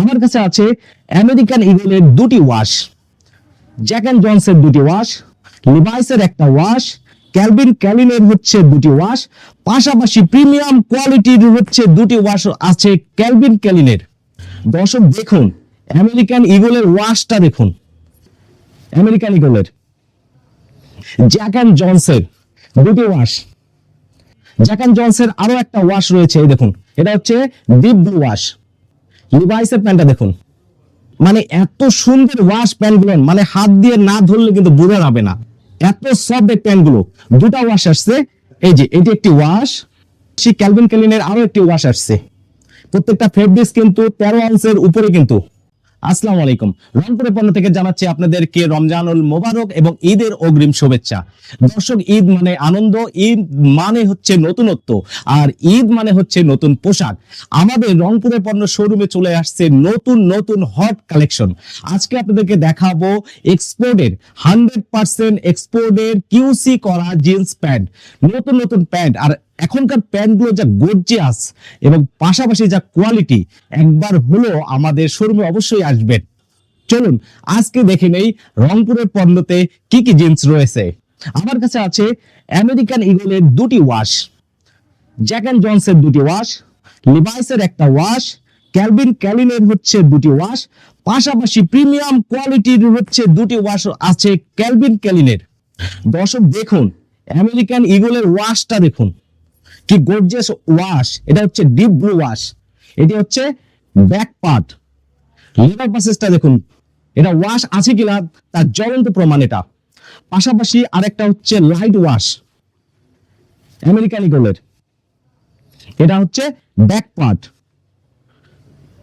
আমার কাছে আছে আমেরিকান ইগলের দুটি ওয়াশ, জ্যাক অ্যান্ড জনসের দুটি ওয়াশ, লিভাইসের একটা ওয়াশ, ক্যালভিন ক্যালিনের হচ্ছে দুটি ওয়াশ, পাশাপাশি প্রিমিয়াম কোয়ালিটির হচ্ছে দুটি ওয়াশ আছে ক্যালভিন ক্যালিনের। দর্শক, দেখুন, আমেরিকান ইগলের ওয়াশটা দেখুন। আমেরিকান ইগলের জ্যাক অ্যান্ড জনসের দুটি ওয়াশ। জ্যাক অ্যান্ড জনসের আরও একটা ওয়াশ রয়েছে, এই দেখুন, এটা হচ্ছে ডিপ ব্লু ওয়াশ। লিভাইসের প্যান্টটা দেখুন মানে এত সুন্দর ওয়াশ প্যান্টগুলো মানে হাত দিয়ে না ধরলে কিন্তু বোঝা যাবে না। এত সফট এই প্যান্টগুলো দুটা ওয়াশ আসছে, এই যে, এটি একটি ওয়াশ সেই ক্যালভিন ক্যালিনের আরও একটি ওয়াশ আসছে। প্রত্যেকটা ফেব্রিক্স কিন্তু তেরো আউন্সের উপরে কিন্তু আসসালামু আলাইকুম। রংপুরের পণ্য থেকে জানাচ্ছি আপনাদেরকে রমজানুল মোবারক এবং ঈদের অগ্রিম শুভেচ্ছা। দর্শক, ঈদ মানে আনন্দ, ঈদ মানে হচ্ছে নতুনত্ব, আর ঈদ মানে হচ্ছে নতুন পোশাক। আমাদের রংপুরের পণ্য শোরুমে চলে আসছে নতুন নতুন হট কালেকশন। আজকে আপনাদেরকে দেখাবো এক্সপোর্টের, হান্ড্রেড পার্সেন্ট এক্সপোর্টের কিউসি করা জিন্স প্যান্ট। নতুন নতুন প্যান্ট, আর এখনকার প্যান্টগুলো যা গর্জিয়াস এবং পাশাপাশি যা কোয়ালিটি একবার হলো আমাদের শোরুমে অবশ্যই আসবেন। চলুন, আজকে দেখে নেই রংপুরের পণ্যতে কি কি জিন্স রয়েছে। আমার কাছে আছে আমেরিকান ইগলের দুটি ওয়াশ জ্যাক অ্যান্ড জনসের দুটি ওয়াশ লিভাইসের একটা ওয়াশ ক্যালভিন ক্যালিনের হচ্ছে দুটি ওয়াশ পাশাপাশি প্রিমিয়াম কোয়ালিটির হচ্ছে দুটি ওয়াশ আছে ক্যালভিন ক্যালিনের দর্শক, দেখুন আমেরিকান ইগলের ওয়াশটা দেখুন। কি গর্জিয়াস ওয়াশ এটা হচ্ছে ডিপ ব্লু ওয়াশ এটি হচ্ছে ব্যাক পার্ট লেবার পাসেসটা দেখুন। এটা ওয়াশ আছে কিনা তার জ্বলন্ত প্রমাণ এটা। পাশাপাশি আরেকটা হচ্ছে লাইট ওয়াশ আমেরিকান ইগলের এটা হচ্ছে ব্যাক পার্ট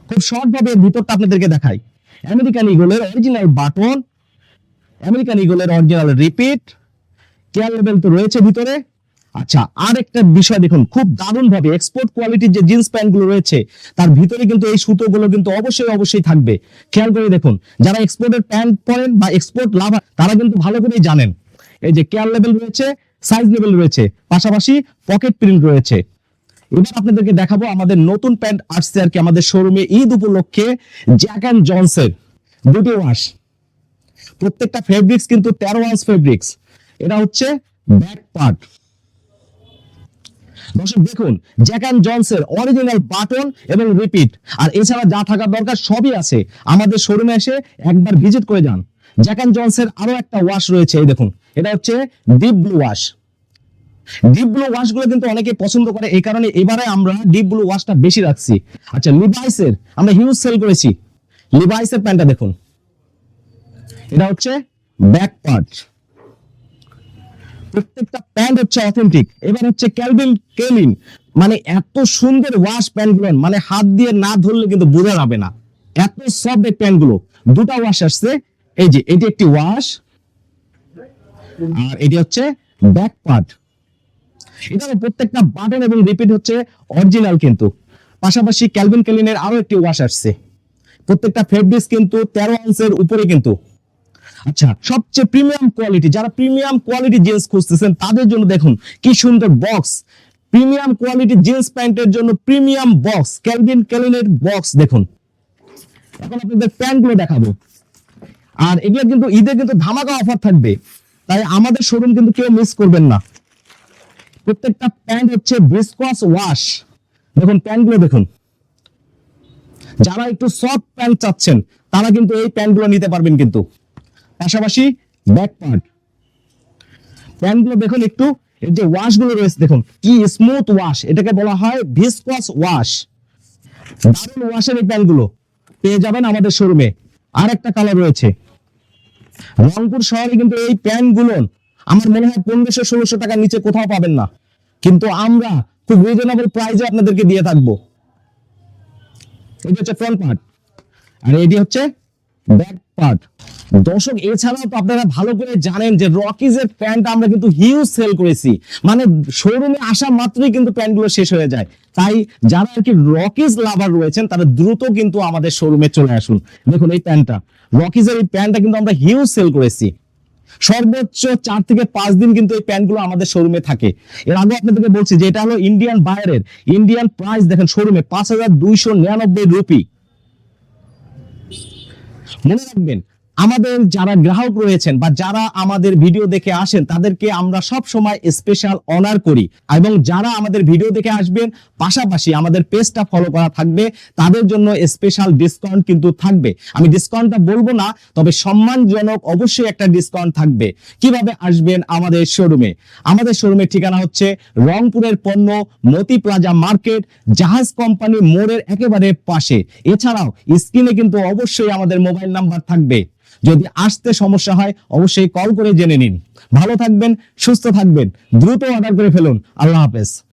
খুব শর্ট ভাবে ভিতরটা আপনাদেরকে দেখাই। আমেরিকান ইগলের অরিজিনাল বাটন আমেরিকান ইগলের অরিজিনাল রিপিট কেয়ার লেভেল তো রয়েছে ভিতরে। আচ্ছা আর একটা বিষয় দেখুন, খুব দারুণ ভাবে এক্সপোর্ট কোয়ালিটির যে জিন্স প্যান্টগুলো রয়েছে, তার ভিতরে কিন্তু এই সুতোগুলো কিন্তু অবশ্যই অবশ্যই থাকবে। খেয়াল করে দেখুন, যারা এক্সপোর্টের প্যান্ট পরেন বা এক্সপোর্ট লাভার তারা কিন্তু ভালো করেই জানেন। এই যে কেয়ার লেভেল রয়েছে সাইজ লেভেল রয়েছে, পাশাপাশি পকেট প্রিন্ট রয়েছে। এবার আপনাদেরকে দেখাবো আমাদের নতুন প্যান্ট আসছে আর কি আমাদের শোরুমে ঈদ উপলক্ষে জ্যাক অ্যান্ড জনসের দুটি ওয়াশ প্রত্যেকটা ফেব্রিক্স কিন্তু তেরো ওয়ান্স ফেব্রিক্স এটা হচ্ছে ব্যাক পার্ট দর্শক, দেখুন জ্যাক অ্যান্ড জনসের অরিজিনাল বাটন এবং রিপিট আর এছাড়া যা থাকার দরকার সবই আছে। আমাদের শোরুমে এসে একবার ভিজিট করে যান। জ্যাক অ্যান্ড জনসের আরও একটা ওয়াশ রয়েছে, এই দেখুন। এটা হচ্ছে deep blue wash deep blue ওয়াশগুলো কিন্তু অনেকে পছন্দ করে, এই কারণে এবারে আমরা ডিপ ব্লু ওয়াশটা বেশি রাখছি। আচ্ছা লিভাইসের আমরা হিউজ সেল করেছি। লিভাইসের প্যান্টটা দেখুন। এটা হচ্ছে ব্যাক পার্ট প্রত্যেকটা প্যান্ট হচ্ছে অথেন্টিক এবার হচ্ছে ক্যালভিন কেলিন মানে এত সুন্দর ওয়াশ প্যান্টগুলো মানে হাত দিয়ে না ধরলে কিন্তু বোঝা যাবে না। এত সফট এই প্যান্টগুলো দুটা ওয়াশ আসছে। এই যে, এটি একটি ওয়াশ আর এটি হচ্ছে ব্যাক পার্ট এটা প্রত্যেকটা বাটন এবং রিপিট হচ্ছে অরিজিনাল কিন্তু। পাশাপাশি ক্যালভিন কেলিনের আরও একটি ওয়াশ আসছে। প্রত্যেকটা ফেব্রিক্স কিন্তু তেরো আউন্সের উপরে কিন্তু। আচ্ছা সবচেয়ে প্রিমিয়াম কোয়ালিটি যারা প্রিমিয়াম কোয়ালিটি জিন্স খুঁজতেছেন, তাদের জন্য দেখুন কি সুন্দর বক্স প্রিমিয়াম কোয়ালিটি জিন্স প্যান্টের জন্য প্রিমিয়াম বক্স ক্যালভিন ক্যালিনের বক্স দেখুন। এখন আপনাদের প্যান্টগুলো দেখাবো। আর এগুলো কিন্তু ঈদে কিন্তু ধামাকা অফার থাকবে। তাই আমাদের শোরুম কিন্তু কেউ মিস করবেন না। প্রত্যেকটা প্যান্ট হচ্ছে ভিসকোয়াস ওয়াশ দেখুন প্যান্টগুলো দেখুন। যারা একটু সফট প্যান্ট চাচ্ছেন, তারা কিন্তু এই প্যান্টগুলো নিতে পারবেন কিন্তু। পাশাপাশি ব্যাক পার্ট প্যান্টগুলো দেখুন একটু এর যে ওয়াশগুলো রয়েছে, দেখুন, কি স্মুথ ওয়াশ এটাকে বলা হয় ভিসকোয়াস ওয়াশ দারুণ ওয়াশের এই প্যান্টগুলো পেয়ে যাবেন আমাদের শোরুমে আর একটা কালার রয়েছে। রংপুর শহরে কিন্তু এই প্যান্টগুলো আমার মনে হয় পনেরোশো, ষোলোশো টাকার নিচে কোথাও পাবেন না। কিন্তু আমরা খুব রিজনেবল প্রাইসে আপনাদেরকে দিয়ে থাকব। এটি হচ্ছে ফ্রন্ট পার্ট আর এটি হচ্ছে ব্যাক পার্ট দর্শক, এছাড়াও তো আপনারা ভালো করে জানেন যে রকিজের প্যান্ট আমরা কিন্তু হিউজ সেল করেছি। মানে শোরুমে আসা মাত্রই কিন্তু প্যান্টগুলো শেষ হয়ে যায়। তাই যারা আর কি রকিজ লাভার রয়েছেন, তারা দ্রুত কিন্তু আমাদের শোরুমে চলে আসুন। দেখুন এই প্যান্টটা। রকিজের এই প্যান্টটা কিন্তু আমরা হিউজ সেল করেছি। সর্বোচ্চ চার থেকে পাঁচ দিন কিন্তু এই প্যান্টগুলো আমাদের শোরুমে থাকে। এর আগে আপনাদেরকে বলছি যে এটা হলো ইন্ডিয়ান বায়ারের ইন্ডিয়ান প্রাইস দেখেন শোরুমে পাঁচ হাজার দুইশো নিরানব্বই রুপি মনে রাখবেন আমাদের যারা গ্রাহক রয়েছেন বা যারা আমাদের ভিডিও দেখে আসেন, তাদেরকে আমরা সব সময় স্পেশাল অনার করি। এবং যারা আমাদের ভিডিও দেখে আসবেন, পাশাপাশি আমাদের পেজটা ফলো করা থাকবে, তাদের জন্য স্পেশাল ডিসকাউন্ট কিন্তু থাকবে। আমি ডিসকাউন্টটা বলব না, তবে সম্মানজনক অবশ্যই একটা ডিসকাউন্ট থাকবে। কীভাবে আসবেন আমাদের শোরুমে আমাদের শোরুমের ঠিকানা হচ্ছে রংপুরের পণ্য, মতি প্লাজা মার্কেট, জাহাজ কোম্পানি মোড়ের একেবারে পাশে। এছাড়াও স্ক্রিনে কিন্তু অবশ্যই আমাদের মোবাইল নাম্বার থাকবে। যদি আসতে সমস্যা হয়, অবশ্যই কল করে জেনে নিন। ভালো থাকবেন, সুস্থ থাকবেন, দ্রুত অর্ডার করে ফেলুন। আল্লাহ হাফেজ।